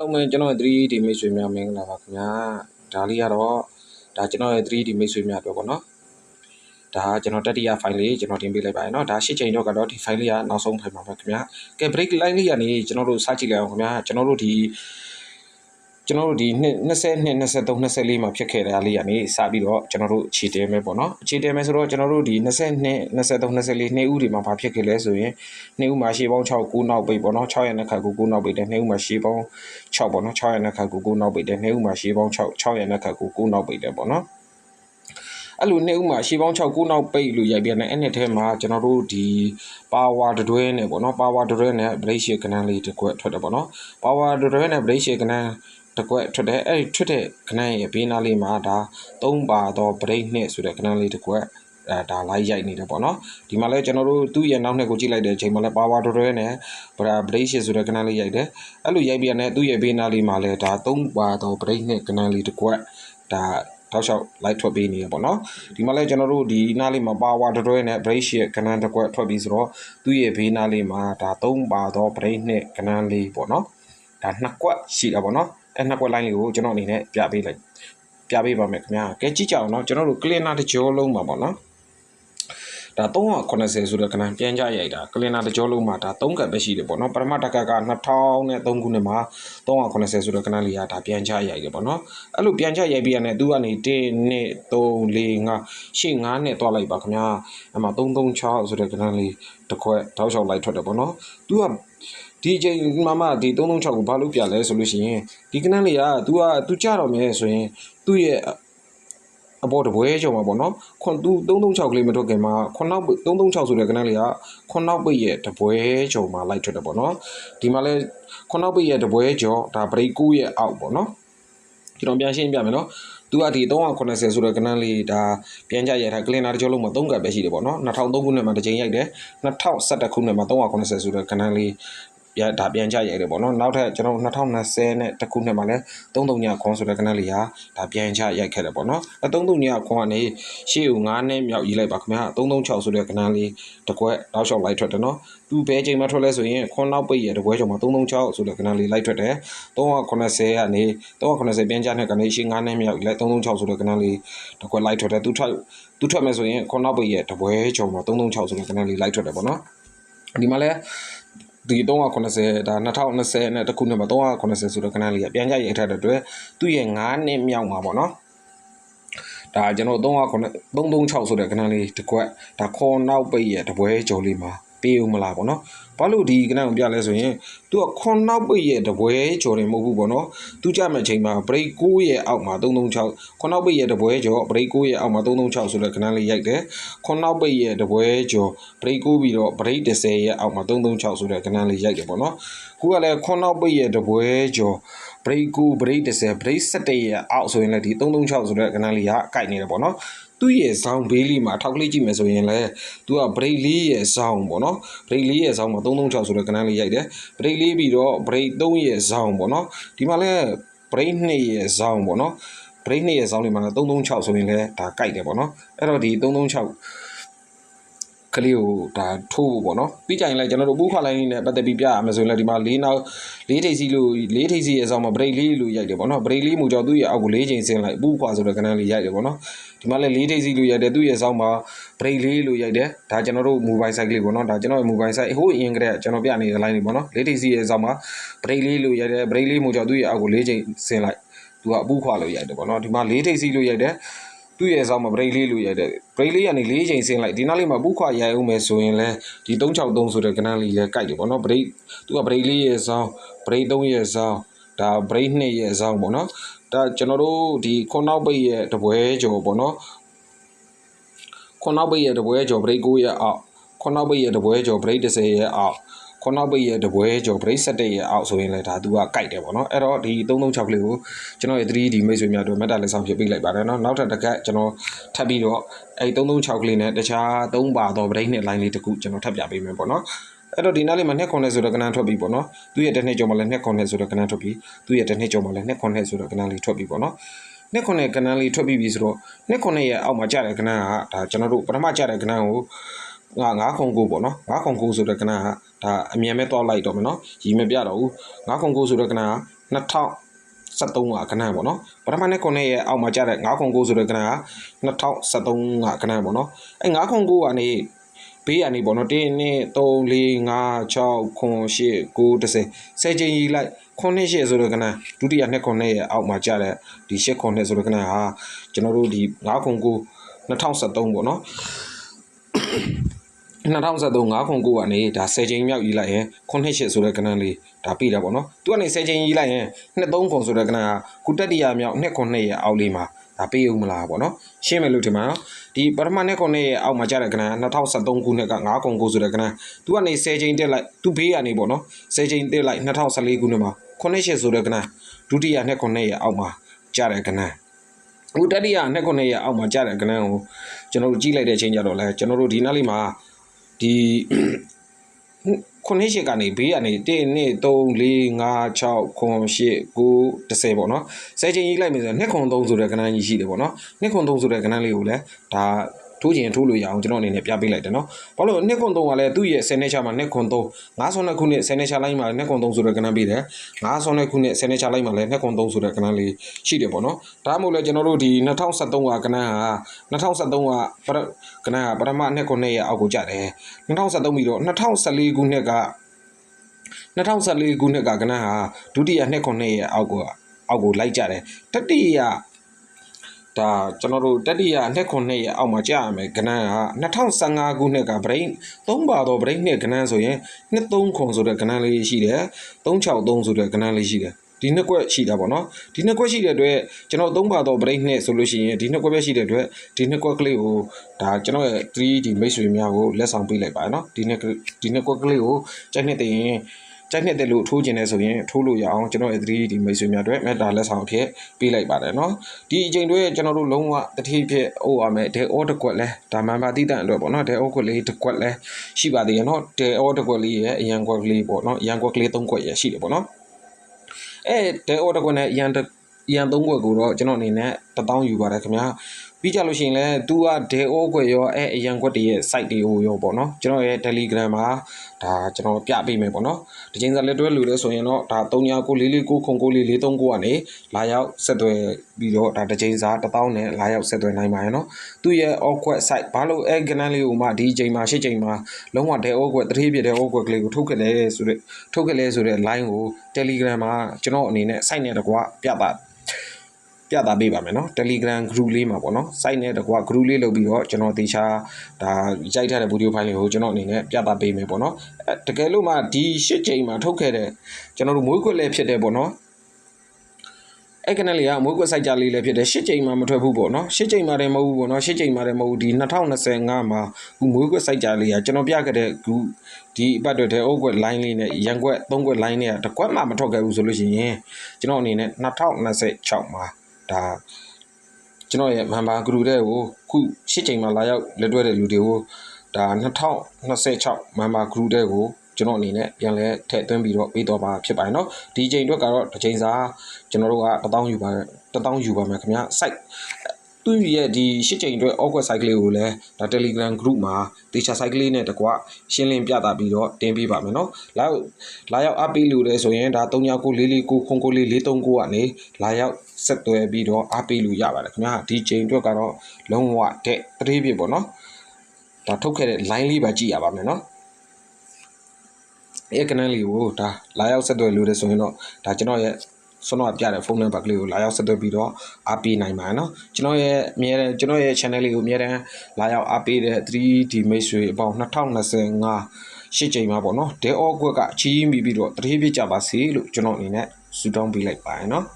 လုံးမဲ့ကျွန်တော်ရဲ့ 3D မိတ်ဆွေများမင်္ဂလာပါခင်ဗျာဒါလေးကတော့ဒါကျွန်တော်ရဲ့ 3D မိတ်ဆွေများအတွက်ပေါ့နော်ဒါကျွန်တော်တတိယ file လေးကျွန်တော်တင်ပေးလိုက်ပါရနော်ဒါ၈ချိန်တော့ကတော့ဒီ file လေးကနောက်ဆုံး file ပါပဲခင်ဗျာကဲ break line လေးကနေကျွန်တော်တို့စကြည့်လိုက်အောင်ခင်ဗျာကျွန်တော်တို့ဒီ ကျွန်တော်တို့ဒီ22 23 24မှာဖြစ်ခဲ့တဲ့အားလေးကနေစပြီးတော့ကျွန်တော်တို့ခြေတဲမယ်ပေါ့နော်ခြေတဲမယ်ဆိုတော့ကျွန်တော်တို့ဒီ22 23 24နှစ်ဦးဒီမှာဘာဖြစ်ခဲ့လဲဆိုရင်နှစ်ဦးမှာရှေးပေါင်း6 9နောက်ပိတ်ပေါ့နော်6ရက်နှစ်ခါ9 9နောက်ပိတ်တယ်နှစ်ဦးမှာရှေးပေါင်း6ပေါ့နော်6ရက်နှစ်ခါ9 9နောက်ပိတ်တယ်နှစ်ဦးမှာရှေးပေါင်း6 6ရက်နှစ်ခါ9 9နောက်ပိတ်တယ်ပေါ့နော်အဲ့လိုနှစ်ဦးမှာရှေးပေါင်း6 9နောက်ပိတ်လို့ရိုက်ပြနေအဲ့နှစ်ထဲမှာကျွန်တော်တို့ဒီပါဝါတွဲနဲ့ပေါ့နော်ပါဝါတွဲနဲ့ brake shake ကနန်းလေးတစ်ခွက်ထွက်တယ်ပေါ့နော်ပါဝါတွဲနဲ့ brake shake ကနန်း တကွက်ထွက်တယ်အဲ့ဒီထွက်တဲ့ခဏရဲ့ဘေးနားလေးမှာဒါသုံးပါတော့ break နှစ်ဆိုတဲ့ခဏလေးတကွက်အဲဒါလိုက်ရိုက်နေတယ်ပေါ့နော်ဒီမှာလဲကျွန်တော်တို့သူ့ရဲ့နောက်နှစ်ကိုကြည့်လိုက်တဲ့အချိန်မှာလဲ power door နဲ့ဗရာ break ရှစ်ဆိုတဲ့ခဏလေးရိုက်တယ်အဲ့လိုရိုက်ပြန်တဲ့သူ့ရဲ့ဘေးနားလေးမှာလဲဒါသုံးပါတော့ break နှစ်ခဏလေးတကွက်ဒါတောက်လျှောက်လိုက်ထွက်ပေးနေရပေါ့နော်ဒီမှာလဲကျွန်တော်တို့ဒီနားလေးမှာ power door နဲ့ break ရှစ်ခဏတစ်ကွက်ထွက်ပြီးဆိုတော့သူ့ရဲ့ဘေးနားလေးမှာဒါသုံးပါတော့ break နှစ်ခဏလေးပေါ့နော်ဒါနှစ်ကွက်ရှိတာပေါ့နော် အဲနှစ်ကွက် line လေးကိုကျွန်တော်အနေနဲ့ပြပေးလိုက်ပြပေးပါမယ်ခင်ဗျာကဲကြည့်ကြအောင်နော်ကျွန်တော်တို့ cleaner တစ်ကြောလုံးမှာပေါ့နော်ဒါ380ဆိုတဲ့ကဏ္ဍပြန်ကြရိုက်တာကလင်နာတစ်ကြောလုံးမှာဒါ3ကပ်ပဲရှိတယ်ပေါ့နော်ပထမတစ်ကပ်က2003ခုနှစ်မှာ380ဆိုတဲ့ကဏ္ဍလေးကဒါပြန်ကြရိုက်တယ်ပေါ့နော်အဲ့လိုပြန်ကြရိုက်ပြီးရတဲ့သူကနေ1 2 3 4 5 8 5နဲ့တွားလိုက်ပါခင်ဗျာအဲ့မှာ336ဆိုတဲ့ကဏ္ဍလေးတစ်ခွက်တောက်လျှောက်လိုက်ထွက်တယ်ပေါ့နော်သူက ဒီအချိန်မမဒီ336ကိုဘာလို့ပြလဲဆိုလို့ရှိရင်ဒီကနန်းလေးက तू က तू ကြတော့မယ်ဆိုရင်သူ့ရဲ့အပေါ်တပွဲကျော်မှာပေါ့နော်ခွန်သူ336ကလေးမထွက်ခင်မှာခွန်နောက်336ဆိုတဲ့ကနန်းလေးကခွန်နောက်ပိတ်ရဲ့တပွဲကျော်မှာလိုက်ထွက်တယ်ပေါ့နော်ဒီမှာလဲခွန်နောက်ပိတ်ရဲ့တပွဲကျော်ဒါဘရိတ်ကူးရဲ့အောက်ပေါ့နော်ကျွန်တော်ပြန်ရှင်းပြမယ်နော်သူကဒီ380ဆိုတဲ့ကနန်းလေးဒါပြန်ကြရတာကလင်နာတစ်ကျော်လုံးမှာ3ကပ်ပဲရှိတယ်ပေါ့နော်2003ခုနှစ်မှာတစ်ချိန်ရိုက်တယ်2011ခုနှစ်မှာ380ဆိုတဲ့ကနန်းလေး ပြဒါပြန်ကြရိုက်တယ်ပေါ့နော်နောက်ထပ်ကျွန်တော်2020နဲ့တခုနှစ်မှာလဲ33ညခွန်ဆိုတဲ့ကနန်းလေးဟာဒါပြန်ကြရိုက်ခဲ့တယ်ပေါ့နော်အဲ33ညခွန်ကနေရှေ့ကို9နဲ့မြောက်ရေးလိုက်ပါခင်ဗျာ336ဆိုတဲ့ကနန်းလေးတကွက်တောက်လျှောက်လိုက်ထွက်တယ်နော်သူဘဲချိန်မှာထွက်လဲဆိုရင်ခွန်နောက်ပိတ်ရတပွဲချိန်မှာ336ဆိုတဲ့ကနန်းလေးလိုက်ထွက်တယ်380ကနေ380ပြန်ကြတဲ့ကနေရှေ့9နဲ့မြောက်လိုက်336ဆိုတဲ့ကနန်းလေးတကွက်လိုက်ထွက်တယ်သူထွက်သူထွက်မယ်ဆိုရင်ခွန်နောက်ပိတ်ရတပွဲချိန်မှာ336ဆိုတဲ့ကနန်းလေးလိုက်ထွက်တယ်ပေါ့နော်ဒီမှာလဲ ဒီ380ဒါ2020နဲ့တခုနှစ်မှာ380ဆိုတဲ့ကဏ္ဍလေးကပြန်ကြရိုက်ထားတဲ့အတွက်သူ့ရဲ့9နှစ်မြောက်မှာပေါ့နော်ဒါကျွန်တော်336ဆိုတဲ့ကဏ္ဍလေးတစ်ခွက်ဒါခေါ်နောက်ပိတ်ရဲ့တပွဲကြော်လေးမှာ ပေးဦးမလားပေါ့နော်ဘာလို့ဒီကဏ္ဍကိုပြလဲဆိုရင်သူကခွန်နောက်ပိတ်ရဲ့တပွဲကြော်တယ်မဟုတ်ဘူးပေါ့နော်သူကြမဲ့ချိန်မှာ break 9ရဲ့အောက်မှာ336ခွန်နောက်ပိတ်ရဲ့တပွဲကြော် break 9ရဲ့အောက်မှာ336ဆိုတဲ့ကဏ္ဍလေးရိုက်တယ်ခွန်နောက်ပိတ်ရဲ့တပွဲကြော် break 9ပြီးတော့ break 10ရဲ့အောက်မှာ336ဆိုတဲ့ကဏ္ဍလေးရိုက်တယ်ပေါ့နော်ခုကလည်းခွန်နောက်ပိတ်ရဲ့တပွဲကြော် break 9 break 10 break 17ရဲ့အောက်ဆိုရင်လည်းဒီ336ဆိုတဲ့ကဏ္ဍလေးကကိုက်နေတယ်ပေါ့နော် သူ့ရဲ့ဇောင်းဘေးလေးမှာထောက်ကလေးကြည့်မယ်ဆိုရင်လည်းသူက break လေးရဲ့ဇောင်းပေါ့နော် break လေးရဲ့ဇောင်းမှာ336ဆိုတဲ့ကဏ္ဍလေးရိုက်တယ် break လေးပြီးတော့ break 3ရဲ့ဇောင်းပေါ့နော်ဒီမှာလည်း break 2ရဲ့ဇောင်းပေါ့နော် break 2ရဲ့ဇောင်းလေးမှာလည်း336ဆိုရင်လည်းဒါကိုက်တယ်ပေါ့နော်အဲ့တော့ဒီ336 ကလေးကိုဒါထိုးဖို့ပေါ့နော်ပြီးကြရင်လည်းကျွန်တော်တို့ဘူးခွာလိုင်းနဲ့ပတ်သက်ပြီးပြရမယ်ဆိုရင်လည်းဒီမှာ၄နောက်၄ထိပ်စီလို့၄ထိပ်စီရဲ့အဆောင်မှာ break လေးလို့ရိုက်တယ်ပေါ့နော် break လေးမူကြောင့်သူ့ရဲ့အောက်ကို၄ချိန်ဆင်းလိုက်ဘူးခွာဆိုတဲ့ကဏ္ဍလေးရိုက်တယ်ပေါ့နော်ဒီမှာလည်း၄ထိပ်စီလို့ရိုက်တယ်သူ့ရဲ့အဆောင်မှာ break လေးလို့ရိုက်တယ်ဒါကျွန်တော်တို့ mobile site လေးပေါ့နော်ဒါကျွန်တော်ရဲ့ mobile site ဟိုးအရင်ကတည်းကကျွန်တော်ပြနေတဲ့ line လေးပေါ့နော်၄ထိပ်စီရဲ့အဆောင်မှာ break လေးလို့ရိုက်တယ် break လေးမူကြောင့်သူ့ရဲ့အောက်ကို၄ချိန်ဆင်းလိုက်သူကအပူခွာလို့ရိုက်တယ်ပေါ့နော်ဒီမှာ၄ထိပ်စီလို့ရိုက်တယ် သူ့ရဲ့ဆောင်းမှာ break လေးလို့ရိုက်တယ် break လေးကနေ၄ချိန်ဆင်းလိုက်ဒီနောက်လေးမှာပူခွာရိုက်အောင်မယ်ဆိုရင်လဲဒီ363ဆိုတဲ့ကဏ္ဍလေးလဲကိုက်တယ်ပေါ့နော် break သူက break လေးရဲ့ဆောင်း break 3ရဲ့ဆောင်းဒါ break 2ရဲ့ဆောင်းပေါ့နော်ဒါကျွန်တော်တို့ဒီခွန်နောက်ပိတ်ရဲ့တပွဲကျော်ပေါ့နော်ခွန်နောက်ပိတ်ရဲ့တပွဲကျော် break 9ရဲ့အောက်ခွန်နောက်ပိတ်ရဲ့တပွဲကျော် break 10ရဲ့အောက် ခွန်နောက်ပိတ်ရဲ့တပွဲကျော် break 17ရဲ့အောက်ဆိုရင်လည်းဒါသူကကိုက်တယ်ပေါ့နော်အဲ့တော့ဒီ336ကလေးကိုကျွန်တော်ရဲ့ 3D မိတ်ဆွေများတို့မက်တာလက်ဆောင်ဖြစ်ပေးလိုက်ပါတယ်နော်နောက်ထပ်တစ်ခါကျွန်တော်ထပ်ပြီးတော့အဲ့336ကလေးနဲ့တခြား3ပါတော့ break နဲ့ line လေးတစ်ခုကျွန်တော်ထပ်ပြပေးမယ်ပေါ့နော်အဲ့တော့ဒီနားလေးမှာနှစ်ခွန်နဲ့ဆိုတော့ကဏ္ဍထွက်ပြီပေါ့နော်သူရဲ့တစ်နှစ်ကျော်မှလည်းနှစ်ခွန်နဲ့ဆိုတော့ကဏ္ဍထွက်ပြီသူရဲ့တစ်နှစ်ကျော်မှလည်းနှစ်ခွန်နဲ့ဆိုတော့ကဏ္ဍလေးထွက်ပြီပေါ့နော်နှစ်ခွန်နဲ့ကဏ္ဍလေးထွက်ပြီးပြီဆိုတော့နှစ်ခွန်နဲ့ရဲ့အောက်မှာကျတဲ့ကဏ္ဍကဒါကျွန်တော်တို့ပထမကျတဲ့ကဏ္ဍကို ငါ9ခု9ပေါ့နော်9ခု9ဆိုတဲ့ကဏ္ဍကဒါအမြန်မဲ့တွားလိုက်တော့မယ်နော်ရီမပြတော့ဘူး9ခု9ဆိုတဲ့ကဏ္ဍက2013ကကဏ္ဍပေါ့နော်ပထမနှစ်ခုနှစ်ရဲ့အောက်မှာကျတဲ့909ဆိုတဲ့ကဏ္ဍက2013ကကဏ္ဍပေါ့နော်အဲ909ကနေဘေးကနေပေါ့နော်1 2 3 4 5 6 9 10 10ဆယ်ချိန်ကြီးလိုက်9 8ဆိုတဲ့ကဏ္ဍဒုတိယနှစ်ခုနှစ်ရဲ့အောက်မှာကျတဲ့ဒီ8ခုနှစ်ဆိုတဲ့ကဏ္ဍဟာကျွန်တော်တို့ဒီ909 2013ပေါ့နော် 2013 9ခုကနေဒါ10ချိန်မြောက်ကြီးလိုက်ရင်98ဆိုတဲ့ကဏ္ဍလေးဒါပြတာပေါ့နော်သူကနေ10ချိန်ကြီးလိုက်ရင်23ခုဆိုတဲ့ကဏ္ဍကကုတက်တရမြောက်29ရဲ့အောက်လေးမှာဒါပေးဦးမလားပေါ့နော်ရှင်းမယ်လို့ထင်ပါနော်ဒီပထမနှစ်ခုနှစ်ရဲ့အောက်မှာကျတဲ့ကဏ္ဍ2013ခုနှစ်က9ခုဆိုတဲ့ကဏ္ဍသူကနေ10ချိန်တက်လိုက်သူဘေးကနေပေါ့နော်10ချိန်တက်လိုက်2014ခုနှစ်မှာ98ဆိုတဲ့ကဏ္ဍဒုတိယနှစ်ခုနှစ်ရဲ့အောက်မှာကျတဲ့ကဏ္ဍအခုတတိယနှစ်ခုနှစ်ရဲ့အောက်မှာကြာတဲ့ကဏ္ဍကိုကျွန်တော်တို့ကြည့်လိုက်တဲ့အချိန်ကျတော့လဲကျွန်တော်တို့ဒီနားလေးမှာ ဒီခုနှစ်ရှစ်ကနေဘေးကနေ1 2 3 4 5 6 9 8 9 10ပေါ့နော်ဆယ်ချိန်ကြီးလိုက်မယ်ဆိုတော့နှစ်ခု3ဆိုတဲ့ကဏ္ဍကြီးရှိတယ်ပေါ့နော်နှစ်ခု3ဆိုတဲ့ကဏ္ဍလေးကိုလည်းဒါ ထိုးချင်ထိုးလို့ရအောင်ကျွန်တော်အနေနဲ့ပြပေးလိုက်တယ်နော်ဘာလို့နှစ်ခု3ကလည်းသူ့ရဲ့10နှစ်ချမှာနှစ်ခု3 52ခုနှစ်10နှစ်ချလိုက်မှာနှစ်ခု3ဆိုတဲ့ကဏ္ဍပေးတယ်52ခုနှစ်10နှစ်ချလိုက်မှာလည်းနှစ်ခု3ဆိုတဲ့ကဏ္ဍလေးရှိတယ်ပေါ့နော်ဒါမှမဟုတ်လည်းကျွန်တော်တို့ဒီ2013ကကဏ္ဍဟာ2013ကပရကဏ္ဍကပထမနှစ်ခုနှစ်ရဲ့အောက်ကိုကျတယ်2013ပြီးတော့2014ခုနှစ်က2014ခုနှစ်ကကဏ္ဍဟာဒုတိယနှစ်ခုနှစ်ရဲ့အောက်ကိုအောက်ကိုလိုက်ကြတယ်တတိယ ဒါကျွန်တော်တို့တတိယနှစ်ခုနှစ်ရဲ့အောက်မှာကြာရမယ်ကဏ္ဍက2015ခုနှစ်ကဗရိတ်3ပါတော့ဗရိတ်နှစ်ကဏ္ဍဆိုရင်23ခုဆိုတဲ့ကဏ္ဍလေးရှိတယ်363ဆိုတဲ့ကဏ္ဍလေးရှိတယ်ဒီနှစ်ကွက်ရှိတာပေါ့နော်ဒီနှစ်ကွက်ရှိတဲ့အတွက်ကျွန်တော်3ပါတော့ဗရိတ်နှစ်ဆိုလို့ရှိရင်ဒီနှစ်ကွက်ပဲရှိတဲ့အတွက်ဒီနှစ်ကွက်ကလေးကိုဒါကျွန်တော်ရဲ့ 3D မိတ်ဆွေများကိုလက်ဆောင်ပေးလိုက်ပါနော်ဒီနှစ်ဒီနှစ်ကွက်ကလေးကိုကြိုက်နှစ်တည်ရင် ကြိုက်နှစ်တဲ့လို့ထိုးကျင်နေဆိုရင်ထိုးလို့ရအောင်ကျွန်တော်ရဲ့3ဒီမိတ်ဆွေများအတွက်မေတ္တာလက်ဆောင်အဖြစ်ပေးလိုက်ပါတယ်နော်ဒီအချိန်တွေကျွန်တော်တို့လုံးဝတတိဖြစ်အိုရမယ်ဒေအောတစ်ကွက်လဲဒါမှန်ပါတိတန်အတွက်ပေါ့နော်ဒေအောကွက်လေးတစ်ကွက်လဲရှိပါသေးရနော်ဒေအောတစ်ကွက်လေးရဲ့အရန်ကွက်ကလေးပေါ့နော်အရန်ကွက်ကလေး၃ကွက်ရရှိတယ်ပေါ့နော်အဲဒေအောတစ်ကွက်နဲ့အရန်ရန်သုံးခွက်ကိုတော့ကျွန်တော်အနေနဲ့1000ယူပါတယ်ခင်ဗျာပြီးကြလို့ရှိရင်လည်း तू ကဒဲအိုးကွက်ရောအဲအရန်ကွက်တွေရဲ့ site တွေကိုရောပေါ့နော်ကျွန်တော်ရဲ့ Telegram မှာဒါကျွန်တော်ပြပေးမယ်ပေါ့နော်ဒီချိန်စားလက်တွဲလူလဲဆိုရင်တော့ဒါ39944439ကနေလာရောက်ဆက်သွယ်ပြီးတော့ဒါတစ်ချိန်စား1000နဲ့လာရောက်ဆက်သွယ်နိုင်ပါရဲ့နော်သူ့ရဲ့ all quet site ဘာလို့အဲကနန်းလေးကိုမှဒီချိန်မှာရှစ်ချိန်မှာလုံးဝဒဲအိုးကွက်တတိပြတဲ့အိုးကွက်ကလေးကိုထုတ်ခဲ့လဲဆိုတဲ့ထုတ်ခဲ့လဲဆိုတဲ့ line ကို Telegram မှာကျွန်တော်အနေနဲ့ site နဲ့တကွာပြပါ ပြသပေးပါမယ်နော် Telegram group လေးမှာပေါ့နော် site နဲ့တကွာ group လေးလုပ်ပြီးတော့ကျွန်တော်တေချာဒါရိုက်ထားတဲ့ video file တွေကိုကျွန်တော်အနေနဲ့ပြသပေးမယ်ပေါ့နော်တကယ်လို့မှဒီ၈ချိန်မှာထုတ်ခဲ့တဲ့ကျွန်တော်တို့မွေးကွက်လေးဖြစ်တဲ့ပေါ့နော်ဲ့ကနေလေးကမွေးကွက်ဆိုင်ကြလေးလည်းဖြစ်တယ်၈ချိန်မှမထွက်ဘူးပေါ့နော်၈ချိန်မှတည်းမဟုတ်ဘူးပေါ့နော်၈ချိန်မှတည်းမဟုတ်ဘူးဒီ2025မှာမွေးကွက်ဆိုင်ကြလေးကကျွန်တော်ပြခဲ့တဲ့ခုဒီအပတ်တွေထဲအုပ်ကွက် line လေးနဲ့ရန်ကွက်၃ကွက် line တွေကတစ်ကွက်မှမထွက်ခဲ့ဘူးဆိုလို့ရှိရင်ကျွန်တော်အနေနဲ့2026မှာ ဒါကျွန်တော်ရဲ့ member group တဲ့ကိုခုရှစ်ချိန်မှာလာရောက်လက်တွဲတဲ့လူတွေကိုဒါ2026 member group တဲ့ကိုကျွန်တော်အနေနဲ့ပြန်လဲထည့်သွင်းပြီးတော့ပေးတော့ပါဖြစ်ပါတယ်เนาะဒီချိန်အတွက်ကတော့တစ်ချိန်စာကျွန်တော်တို့က1000ယူပါ1000ယူပါမယ်ခင်ဗျာ site သူ့ရဲ့ဒီရှစ်ချိန်အတွက် awkward cycle လေးကိုလည်းဒါ Telegram group မှာ teacher cycle လေးနဲ့တကွရှင်းလင်းပြသပြီးတော့တင်ပေးပါမယ်နော်လာရောက်လာရောက်အားပေးလို့လဲဆိုရင်ဒါ3994499443ကနေလာရောက်ဆက်သွယ်ပြီးတော့အားပေးလို့ရပါတယ်ခင်ဗျာဒီချိန်အတွက်ကတော့လုံးဝတဲ့တတိပြပေါ့နော်ဒါထုတ်ခဲ့တဲ့ line လေးပဲကြည့်ရပါမယ်နော်အဲ့ကနန်းလေးကိုဒါလာရောက်ဆက်သွယ်လို့လဲဆိုရင်တော့ဒါကျွန်တော်ရဲ့ ဆွမ်းတော့ပြတဲ့ဖုန်းနံပါတ်ကလေးကိုလာရောက်ဆက်သွယ်ပြီးတော့အားပေးနိုင်ပါနော်ကျွန်တော်ရဲ့အမြဲတမ်းကျွန်တော်ရဲ့ channel လေးကိုအမြဲတမ်းလာရောက်အားပေးတဲ့ 3D မိတ်ဆွေအပေါင်း2025ရှစ်ချိန်မှာပေါ့နော်ဒဲအော့ကွက်ကအချီးမိပြီးတော့တတိပြကြပါစေလို့ကျွန်တော်အနေနဲ့ဆုတောင်းပေးလိုက်ပါရနော်